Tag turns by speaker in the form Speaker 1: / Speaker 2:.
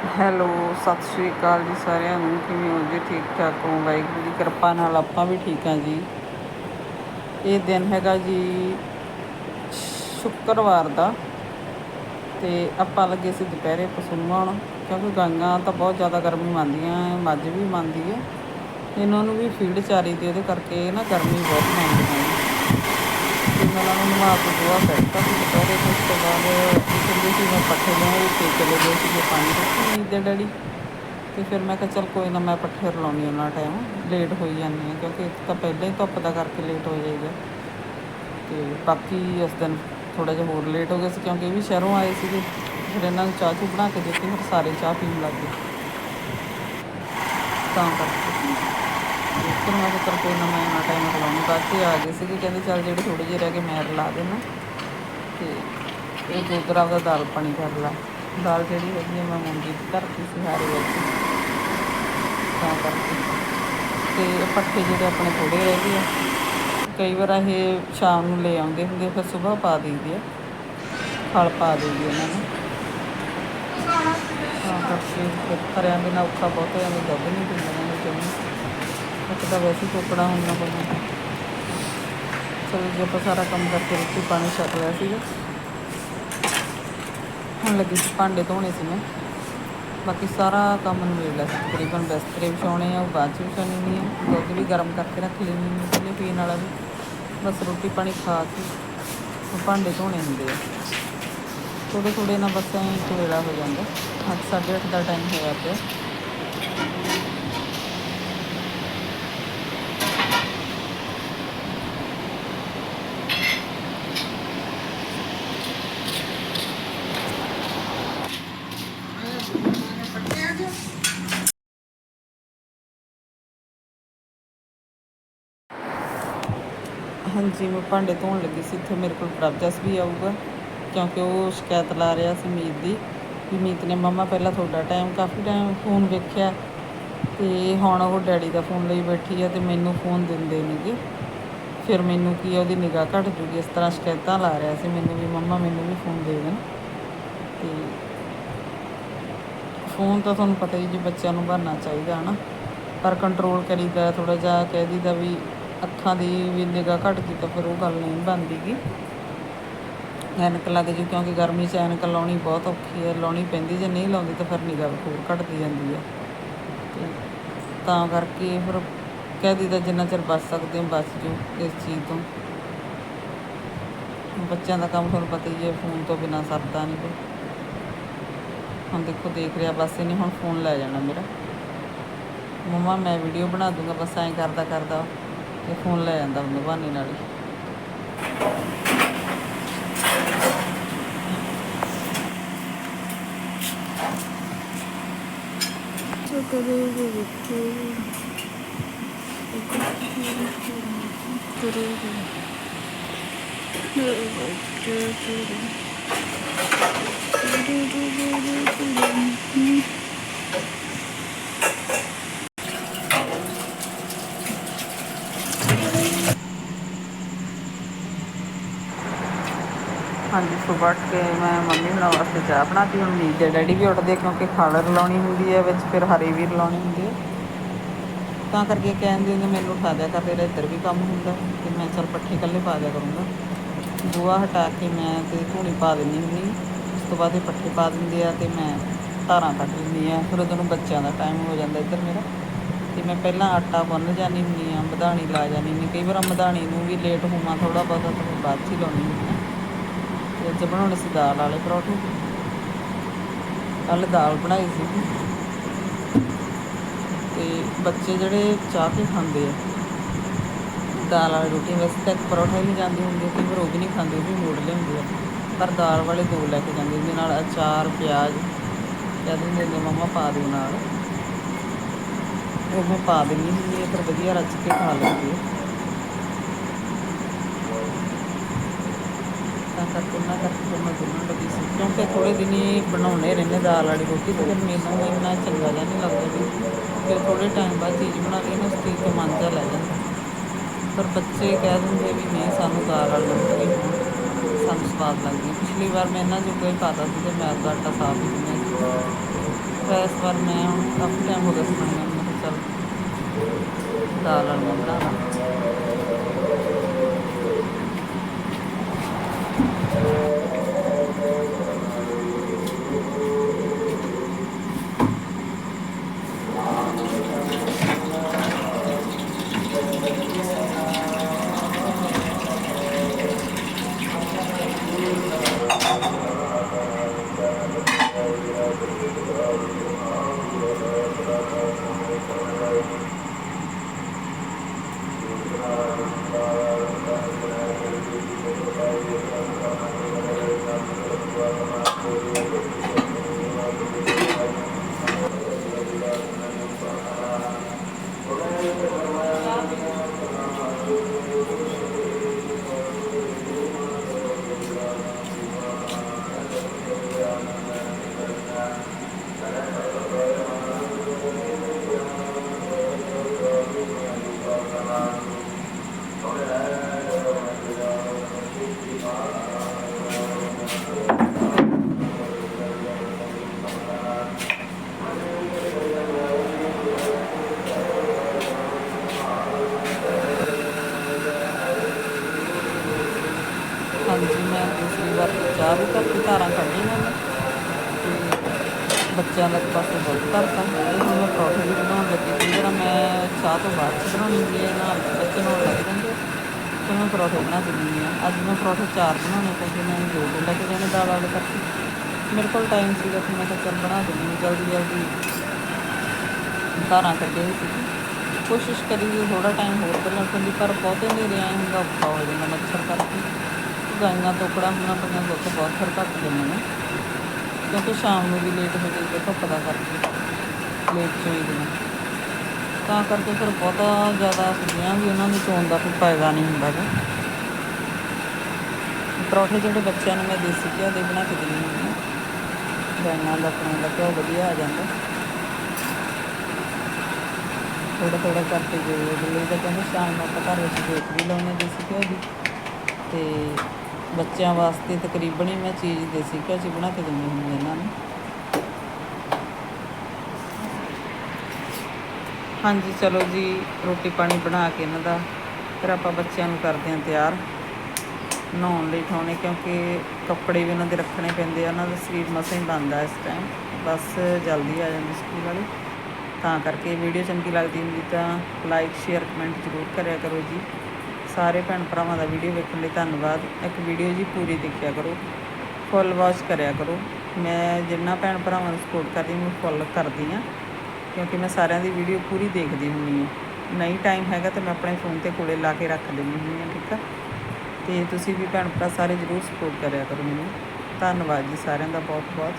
Speaker 1: Hello, ਸਤਿ ਸ਼੍ਰੀ ਅਕਾਲ ਜੀ ਸਾਰਿਆਂ ਨੂੰ। ਕਿਵੇਂ ਹੋ ਜੀ? ਠੀਕ ਠਾਕ ਹੋ? ਵਾਹਿਗੁਰੂ ਦੀ ਕਿਰਪਾ ਨਾਲ ਆਪਾਂ ਵੀ ਠੀਕ ਹਾਂ ਜੀ। ਇਹ ਦਿਨ ਹੈਗਾ ਜੀ ਸ਼ੁੱਕਰਵਾਰ ਦਾ ਤੇ ਆਪਾਂ ਲੱਗੇ ਸੀ ਦੁਪਹਿਰੇ ਪਸੂਣ ਕਿਉਂਕਿ ਗਾਈਆਂ ਤਾਂ ਬਹੁਤ ਜ਼ਿਆਦਾ ਗਰਮੀ ਮੰਨਦੀਆਂ ਮੱਝ ਵੀ ਮੰਨਦੀ ਹੈ ਇਹਨਾਂ ਨੂੰ ਵੀ ਫੀਡ ਚਾਰੀ ਦੀ ਉਹਦੇ ਕਰਕੇ ਨਾ ਗਰਮੀ ਬਹੁਤ ਮੰਨਦੀਆਂ ਹੈ। ਉਹਨਾਂ ਨੂੰ ਨਵਾ ਕੇ ਦੁਆ ਕਰਤਾ ਸੀ ਦੁਪਹਿਰੇ ਤੇ ਉਸ ਤੋਂ ਬਾਅਦ ਕਹਿੰਦੇ ਸੀ ਮੈਂ ਪੱਠੇ ਲਿਆਉਂ ਤੇ ਚਲੇ ਗਏ ਸੀਗੇ ਪਾਣੀ ਰੱਖੀ ਦੇ ਡੈਡੀ ਤੇ ਫਿਰ ਮੈਂ ਕਿਹਾ ਚੱਲ ਕੋਈ ਨਾ, ਮੈਂ ਪੱਠੇ ਰਲਾਉਣੀ ਉਹਨਾਂ ਟਾਈਮ। ਲੇਟ ਹੋਈ ਜਾਂਦੀ ਹੈ, ਕਿਉਂਕਿ ਇੱਕ ਤਾਂ ਪਹਿਲਾਂ ਹੀ ਧੁੱਪ ਦਾ ਕਰਕੇ ਲੇਟ ਹੋ ਜਾਈਦਾ ਤੇ ਬਾਕੀ ਇਸ ਦਿਨ ਥੋੜਾ ਜਿਹਾ ਹੋਰ ਲੇਟ ਹੋ ਗਿਆ ਸੀ, ਕਿਉਂਕਿ ਇਹ ਵੀ ਸ਼ਹਿਰੋਂ ਆਏ ਸੀਗੇ ਫਿਰ ਇਹਨਾਂ ਨੂੰ ਚਾਹ ਚੂ ਬਣਾ ਕੇ ਦਿੱਤੀ ਫਿਰ ਸਾਰੇ ਚਾਹ ਪੀਣ ਲੱਗ ਗਏ ਤਾਂ ਕਰਕੇ। ਫਿਰ ਮੈਂ ਕਿਹਾ ਚੱਲ ਕੋਈ ਨਾ ਮੈਂ ਉਹਨਾਂ ਟਾਈਮ ਰਲਾਉਣੀ ਬਾਅਦ 'ਚ ਆ ਗਏ ਸੀਗੇ। ਕਹਿੰਦੇ ਚੱਲ ਜਿਹੜੇ ਥੋੜੇ ਜਿਹੇ ਰਹਿ ਗਏ ਮੈਂ ਰਲਾ ਦੇਣਾ। ਤੇ ਇਹ ਦੂਸਰਾ ਉਹਦਾ ਦਾਲ ਪਾਣੀ ਕਰ ਲਾ। ਦਾਲ ਜਿਹੜੀ ਹੈਗੀ ਹੈ ਮੈਂ ਮੂੰਗੀ ਦੀ ਧਰਤੀ ਸੀ ਹਾਰੇ ਵਿੱਚ ਤਾਂ ਕਰਕੇ। ਤੇ ਇਹ ਪੱਠੇ ਜਿਹੜੇ ਆਪਣੇ ਥੋੜੇ ਰਹਿ ਗਏ ਆ। ਕਈ ਵਾਰ ਇਹ ਸ਼ਾਮ ਨੂੰ ਲੈ ਆਉਂਦੇ ਹੁੰਦੇ ਆ, ਫਿਰ ਸਵੇਰ ਪਾ ਦਈਦੀ ਆ। ਖਲ ਪਾ ਦਈਦੀ ਉਹਨਾਂ ਨੂੰ। ਤਾਂ ਕਰਕੇ ਫਿਰ ਹਰਿਆਂ ਦੇ ਨਾਲ ਔਖਾ ਬਹੁਤ ਹੋ ਜਾਂਦਾ ਦੁੱਧ ਨਹੀਂ ਦਿੰਦੇ ਨੇ ਜਮੀ। ਇੱਕ ਤਾਂ ਵੈਸੇ ਹੀ ਚੋਪੜਾ ਹੁੰਦਾ ਬੰਦਾ ਚਲੋ ਜੀ, ਆਪਾਂ ਸਾਰਾ ਕੰਮ ਕਰਕੇ ਰੋਟੀ ਪਾਣੀ ਛਕ ਲਿਆ ਸੀਗਾ। ਹੁਣ ਲੱਗੀ ਸੀ ਭਾਂਡੇ ਧੋਣੇ ਸੀ ਮੈਂ ਬਾਕੀ ਸਾਰਾ ਕੰਮ ਨਿਬੇੜ ਲਿਆ ਸੀ। ਤਕਰੀਬਨ ਬਿਸਤਰੇ ਵਿਛਾਉਣੇ ਆ, ਉਹ ਬਾਅਦ ਚ ਵਿਛਾਉਣੇ ਨਹੀਂ ਆ। ਦੁੱਧ ਵੀ ਗਰਮ ਕਰਕੇ ਰੱਖ ਲੈਣੀ ਨਹੀਂ ਪਹਿਲੇ ਪੀਣ ਵਾਲਾ ਵੀ। ਬਸ ਰੋਟੀ ਪਾਣੀ ਖਾ ਕੇ ਭਾਂਡੇ ਧੋਣੇ ਹੁੰਦੇ ਆ। ਥੋੜੇ ਥੋੜੇ ਨਾਲ ਬਸ ਐਂ ਇੱਕ ਹੋ ਜਾਂਦਾ। ਅੱਠ ਸਾਢੇ ਅੱਠ ਦਾ ਟਾਈਮ ਹੋਇਆ ਪਿਆ। ਹਾਂਜੀ, ਮੈਂ ਭਾਂਡੇ ਧੋਣ ਲੱਗੀ ਸੀ। ਇੱਥੇ ਮੇਰੇ ਕੋਲ ਪ੍ਰਭਜਸ ਵੀ ਆਊਗਾ, ਕਿਉਂਕਿ ਉਹ ਸ਼ਿਕਾਇਤ ਲਾ ਰਿਹਾ ਸੀ ਮੀਤ ਦੀ ਵੀ ਮੀਤ ਨੇ, ਮਮਾ, ਪਹਿਲਾਂ ਤੁਹਾਡਾ ਟਾਈਮ ਕਾਫੀ ਟਾਈਮ ਫੋਨ ਵੇਖਿਆ ਤੇ ਹੁਣ ਉਹ ਡੈਡੀ ਦਾ ਫੋਨ ਲਈ ਬੈਠੀ ਆ ਤੇ ਮੈਨੂੰ ਫੋਨ ਦਿੰਦੇ ਨੇਗੇ ਫਿਰ ਮੈਨੂੰ ਕੀ ਆ, ਉਹਦੀ ਨਿਗਾਹ ਘਟ ਜੂਗੀ। ਇਸ ਤਰ੍ਹਾਂ ਸ਼ਿਕਾਇਤਾਂ ਲਾ ਰਿਹਾ ਸੀ ਮੈਨੂੰ ਵੀ, ਮਮਾ, ਮੈਨੂੰ ਵੀ ਫੋਨ ਦੇ ਦੇਣ। ਤੇ ਫੋਨ ਤਾਂ ਤੁਹਾਨੂੰ ਪਤਾ ਹੀ ਜੀ, ਬੱਚਿਆਂ ਨੂੰ ਭਰਨਾ ਚਾਹੀਦਾ, ਹਨਾ। ਪਰ ਕੰਟਰੋਲ ਕਰੀਦਾ ਥੋੜਾ ਜਿਹਾ ਕਹਿ ਦੀਦਾ ਵੀ ਅੱਖਾਂ ਦੀ ਵੀ ਨਿਗਾਹ ਘਟ ਗਈ ਤਾਂ ਫਿਰ ਉਹ ਗੱਲ ਨਹੀਂ ਬਣਦੀਗੀ ਐਨਕ ਲੱਗ ਜੂ ਕਿਉਂਕਿ ਗਰਮੀ 'ਚ ਐਨਕ ਲਾਉਣੀ ਬਹੁਤ ਔਖੀ ਹੈ, ਲਾਉਣੀ ਪੈਂਦੀ ਜੇ ਨਹੀਂ ਲਾਉਂਦੀ ਤਾਂ ਫਿਰ ਨਿਗਾਹ ਹੋਰ ਘਟਦੀ ਜਾਂਦੀ ਹੈ। ਤਾਂ ਕਰਕੇ ਫਿਰ ਕਹਿ ਦੀਦਾ ਜਿੰਨਾ ਚਿਰ ਬਚ ਸਕਦੇ ਹੋ ਬਚ ਜੋ ਇਸ ਚੀਜ਼ ਤੋਂ। ਬੱਚਿਆਂ ਦਾ ਕੰਮ ਤੁਹਾਨੂੰ ਪਤਾ ਹੀ ਹੈ, ਫੋਨ ਤੋਂ ਬਿਨਾ ਸਰਦਾ ਨਹੀਂ ਕੋਈ। ਹੁਣ ਦੇਖੋ ਦੇਖ ਰਿਹਾ ਬਸ ਇਹਨੇ ਹੁਣ ਫੋਨ ਲੈ ਜਾਣਾ ਮੇਰਾ। ਮਮਾ ਮੈਂ ਵੀਡੀਓ ਬਣਾ ਦੂੰਗਾ, ਬਸ ਐਂ ਕਰਦਾ ਕਰਦਾ ਇਹ ਫੋਨ ਲੈ ਜਾਂਦਾ ਬੰਦਾ ਬਹਾਨੇ ਨਾਲ ਹੀ ਹਾਂਜੀ ਸੁਬਹ ਉੱਠ ਕੇ ਮੈਂ ਮੰਮੀ ਹੁਣਾਂ ਵਾਸਤੇ ਚਾਹ ਬਣਾਤੀ, ਹੁਣ ਨੀਂਦ ਦੇ ਡੈਡੀ ਵੀ ਉੱਠਦੇ ਕਿਉਂਕਿ ਖਾਣਾ ਰਲਾਉਣੀ ਹੁੰਦੀ ਹੈ, ਵਿੱਚ ਫਿਰ ਹਰੀ ਵੀ ਰਲਾਉਣੀ ਹੁੰਦੀ ਹੈ। ਤਾਂ ਕਰਕੇ ਕਹਿੰਦੇ ਨੇ, ਮੈਨੂੰ ਉਠਾ ਦਿਆ ਕਰ, ਤੇਰਾ ਇੱਧਰ ਵੀ ਕੰਮ ਹੁੰਦਾ, ਤੇ ਮੈਂ ਚੱਲ ਪੱਠੇ ਇਕੱਲੇ ਪਾ ਦਿਆ ਕਰੂੰਗਾ। ਗੋਹਾ ਹਟਾ ਕੇ ਮੈਂ ਤੇ ਧੂਣੀ ਪਾ ਦਿੰਦੀ ਹੁੰਦੀ, ਉਸ ਤੋਂ ਬਾਅਦ ਇਹ ਪੱਠੇ ਪਾ ਦਿੰਦੇ ਆ ਤੇ ਮੈਂ ਧਾਰਾਂ ਕੱਢ ਲੈਂਦੀ ਆ, ਫਿਰ ਉਦੋਂ ਨੂੰ ਬੱਚਿਆਂ ਦਾ ਟਾਈਮ ਹੋ ਜਾਂਦਾ ਇੱਧਰ ਮੇਰਾ। ਤੇ ਮੈਂ ਪਹਿਲਾਂ ਆਟਾ ਗੁੰਨ ਜਾਂਦੀ ਹੁੰਦੀ ਆ, ਮਧਾਣੀ ਲਾ ਜਾਂਦੀ ਹੁੰਦੀ ਕਈ ਵਾਰ ਮਧਾਣੀ ਨੂੰ ਵੀ ਲੇਟ ਹੋਵਾਂ ਥੋੜਾ ਬਹੁਤਾ, ਤਾਂ ਬਾਅਦ 'ਚ ਹੀ ਲਾਉਣੀ ਹੁੰਦੀ ਆ। ਤੇ ਅੱਜ ਬਣਾਉਣੇ ਸੀ ਦਾਲ ਵਾਲੇ ਪਰੌਂਠੇ। ਕੱਲ ਦਾਲ ਬਣਾਈ ਸੀ। ਤੇ ਬੱਚੇ ਜਿਹੜੇ ਚਾਹ ਕੇ ਖਾਂਦੇ ਆ, ਦਾਲ ਵਾਲੀ ਰੋਟੀ ਵੈਸੇ ਤਾਂ ਇੱਕ ਪਰੌਂਠਾ ਹੀ ਨਹੀਂ ਜਾਂਦੀ ਹੁੰਦੇ ਕਈ ਫਿਰ ਉਹ ਵੀ ਨਹੀਂ ਖਾਂਦੇ, ਉਹ ਵੀ ਮੋੜ ਲਿਆਉਂਦੇ ਆ। ਪਰ ਦਾਲ ਵਾਲੇ ਦੋ ਲੈ ਕੇ ਜਾਂਦੇ, ਜਿਹਦੇ ਨਾਲ ਅਚਾਰ, ਪਿਆਜ਼ ਕਹਿ ਦਿੰਦੇ ਨੇ ਮੰਮਾ ਪਾ ਦਿਓ ਨਾਲ। ਉਹ ਮੈਂ ਪਾ ਦਿੰਦੀ ਹੁੰਦੀ ਹੈ ਫਿਰ ਵਧੀਆ ਰੱਜ ਕੇ ਖਾ ਲੈਂਦੀ ਆ। ਤਾਂ ਕਰਕੇ ਉਹਨਾਂ ਕਰਕੇ ਫਿਰ ਮੈਂ ਗੁੰਨਣ ਲੱਗੀ ਸੀ। ਕਿਉਂਕਿ ਥੋੜੇ ਦਿਨ ਹੀ ਬਣਾਉਣੇ ਰਹਿੰਦੇ ਦਾਲ ਵਾਲੀ ਰੋਟੀ ਤੇ ਫਿਰ ਮੈਨੂੰ ਇੰਨਾ ਚੰਗਾ ਜਿਹਾ ਨਹੀਂ ਲੱਗਦਾ ਵੀ ਫਿਰ ਥੋੜੇ ਟਾਈਮ ਬਾਅਦ ਚੀਜ਼ ਬਣਾ ਲਈ ਨਾ, ਉਸ ਚੀਜ਼ ਤੋਂ ਮਨ ਜਿਹਾ ਲੈ ਜਾਂਦਾ। ਪਰ ਬੱਚੇ ਕਹਿ ਦਿੰਦੇ ਵੀ ਨਹੀਂ, ਸਾਨੂੰ ਦਾਲ ਵਾਲੀ ਰੋਟੀ ਸਾਨੂੰ ਸਵਾਦ ਲੱਗਦੀ ਪਿਛਲੀ ਵਾਰ ਮੈਂ ਇਹਨਾਂ ਜੋ ਕੋਈ ਪਾਤਾ ਸੀ ਤੇ ਮੈਂ ਉਹਦਾ ਆਟਾ ਸਾਫ਼ ਨਹੀਂ ਨਹੀਂ ਤਾਂ ਇਸ ਵਾਰ ਮੈਂ ਹੁਣ ਕਾਫੀ ਟਾਈਮ ਹੋ ਗਿਆ ਸੀ ਮੈਂ ਚੱਲ ਦਾਲ ਵਾਲੀਆਂ ਬਣਾ ਲਾਂ ਤੇ ਪਾਸੇ ਦੁੱਧ ਧਰਤਾ ਤੇ ਹੁਣ ਮੈਂ ਪਰੌਂਠੇ ਵੀ ਬਣਾਉਣ ਲੱਗੀ ਸੀ। ਜਿਹੜਾ ਮੈਂ ਚਾਹ ਤੋਂ ਬਾਅਦ 'ਚ ਬਣਾਉਣੀ ਹੁੰਦੀ ਹੈ ਨਾਲ ਬੱਚੇ ਨਾਲ ਲੱਗ ਜਾਂਦੇ ਤੇ ਮੈਂ ਪਰੌਂਠੇ ਬਣਾ ਦਿੰਦੀ ਹਾਂ ਅੱਜ ਮੈਂ ਪਰੌਂਠੇ ਚਾਰ ਬਣਾਉਣੇ ਕਿਉਂਕਿ ਮੈਂ ਦੋ ਦੋ ਲੈ ਕੇ ਜਾਣੇ ਦਾਲ ਵਾਲੇ ਕਰਕੇ ਮੇਰੇ ਕੋਲ ਟਾਈਮ ਸੀਗਾ ਕਿ ਮੈਂ ਤਾਂ ਚੱਲ ਬਣਾ ਦਿੰਦੀ ਹਾਂ, ਜਲਦੀ ਜਲਦੀ। ਧਾਰਾਂ ਕੱਢੇ ਹੋਏ ਸੀ ਕੋਸ਼ਿਸ਼ ਕਰੀ ਵੀ ਥੋੜਾ ਟਾਈਮ ਹੋਰ ਪਹਿਲਾਂ ਕੱਢੀ ਪਰ ਬਹੁਤੇ ਨਹੀਂ ਰਿਹਾ ਹੁੰਦਾ, ਔਖਾ ਹੋ ਜਾਂਦਾ ਮੱਛਰ ਕਰਕੇ। ਗਾਈਆਂ, ਤੋਕੜਾ ਹੋਣਾ ਪਈਆਂ ਦੁੱਧ ਬਹੁਤ ਫਿਰ ਘੱਟ ਦਿੰਦੇ ਨੇ। ਕਿਉਂਕਿ ਸ਼ਾਮ ਨੂੰ ਵੀ ਲੇਟ ਹੋ ਜਾਈਦਾ, ਧੁੱਪ ਦਾ ਕਰਕੇ। ਲੇਟ ਚੋਈਦੇ ਨੇ ਤਾਂ ਕਰਕੇ ਫਿਰ ਬਹੁਤਾ ਜ਼ਿਆਦਾ ਸਬਜ਼ੀਆਂ ਵੀ ਉਹਨਾਂ ਨੂੰ ਚੋਣ ਦਾ ਕੋਈ ਫਾਇਦਾ ਨਹੀਂ ਹੁੰਦਾ ਗਾ। ਪਰੌਠੇ ਜਿਹੜੇ ਬੱਚਿਆਂ ਨੂੰ ਮੈਂ ਦੇਸੀ ਘਿਓ ਦੇ ਬਣਾ ਕੇ ਦਿੰਦੀ ਹੁੰਦੀ ਹਾਂ। ਗਾਈਆਂ ਦਾ ਆਪਣੇ ਦਾ ਘਿਓ ਵਧੀਆ ਆ ਜਾਂਦਾ। ਥੋੜਾ ਥੋੜਾ ਕਰਕੇ ਜੋ ਲਈ ਤਾਂ ਕਹਿੰਦੇ ਸ਼ਾਮ ਨੂੰ ਆਪਾਂ ਘਰ ਵਿੱਚ ਦੇਖ ਵੀ ਲਾਉਂਦੇ ਦੇਸੀ ਘਿਓ ਦੀ। ਤੇ ਬੱਚਿਆਂ ਵਾਸਤੇ ਤਕਰੀਬਨ ਹੀ ਮੈਂ ਚੀਜ਼ ਦੇਸੀ ਘਿਓ 'ਚ ਬਣਾ ਕੇ ਦਿੰਦੀ ਹੁੰਦੀ ਇਹਨਾਂ ਨੂੰ। ਹਾਂਜੀ, ਚਲੋ ਜੀ, ਰੋਟੀ ਪਾਣੀ ਬਣਾ ਕੇ ਇਹਨਾਂ ਦਾ, ਫਿਰ ਆਪਾਂ ਬੱਚਿਆਂ ਨੂੰ ਕਰਦੇ ਹਾਂ ਤਿਆਰ। ਨਹਾਉਣ ਲਈ ਠਾਉਣੇ, ਕਿਉਂਕਿ ਕੱਪੜੇ ਵੀ ਉਹਨਾਂ ਦੇ ਰੱਖਣੇ ਪੈਂਦੇ ਆ ਉਹਨਾਂ ਦਾ ਸਰੀਰ ਮਸਾਂ ਹੀ ਬਣਦਾ ਇਸ ਟਾਈਮ ਬਸ ਜਲਦੀ ਆ ਜਾਂਦੇ ਸਕੂਲ ਵਾਲੇ। ਤਾਂ ਕਰਕੇ ਵੀਡੀਓ ਚੰਗੀ ਲੱਗਦੀ ਹੁੰਦੀ ਤਾਂ ਲਾਈਕ ਸ਼ੇਅਰ ਕਮੈਂਟ ਜ਼ਰੂਰ ਕਰਿਆ ਕਰੋ ਜੀ। ਸਾਰੇ ਭੈਣ ਭਰਾਵਾਂ ਦਾ ਵੀਡੀਓ ਵੇਖਣ ਲਈ ਧੰਨਵਾਦ। ਇੱਕ ਵੀਡੀਓ ਜੀ ਪੂਰੀ ਦੇਖਿਆ ਕਰੋ। ਫੁੱਲ ਵਾਚ ਕਰਿਆ ਕਰੋ। ਮੈਂ ਜਿੰਨਾ ਭੈਣ ਭਰਾਵਾਂ ਨੂੰ ਸਪੋਰਟ ਕਰਦੀ, ਮੈਂ ਫੁੱਲ ਕਰਦੀ ਆ ਕਿਉਂਕਿ ਮੈਂ ਸਾਰਿਆਂ ਦੀ ਵੀਡੀਓ ਪੂਰੀ ਦੇਖਦੀ ਹੁੰਦੀ ਹਾਂ। ਨਹੀਂ ਟਾਈਮ ਹੈਗਾ ਤਾਂ ਮੈਂ ਆਪਣੇ ਫੋਨ ਤੇ ਕੋਲੇ ਲਾ ਕੇ ਰੱਖ ਦਿੰਦੀ ਹੁੰਦੀ ਹਾਂ, ਠੀਕ ਆ? ਤੇ ਤੁਸੀਂ ਵੀ ਭੈਣ ਭਰਾ ਸਾਰੇ ਜ਼ਰੂਰ ਸਪੋਰਟ ਕਰਿਆ ਕਰੋ ਮੈਨੂੰ। ਧੰਨਵਾਦ ਜੀ ਸਾਰਿਆਂ ਦਾ ਬਹੁਤ ਬਹੁਤ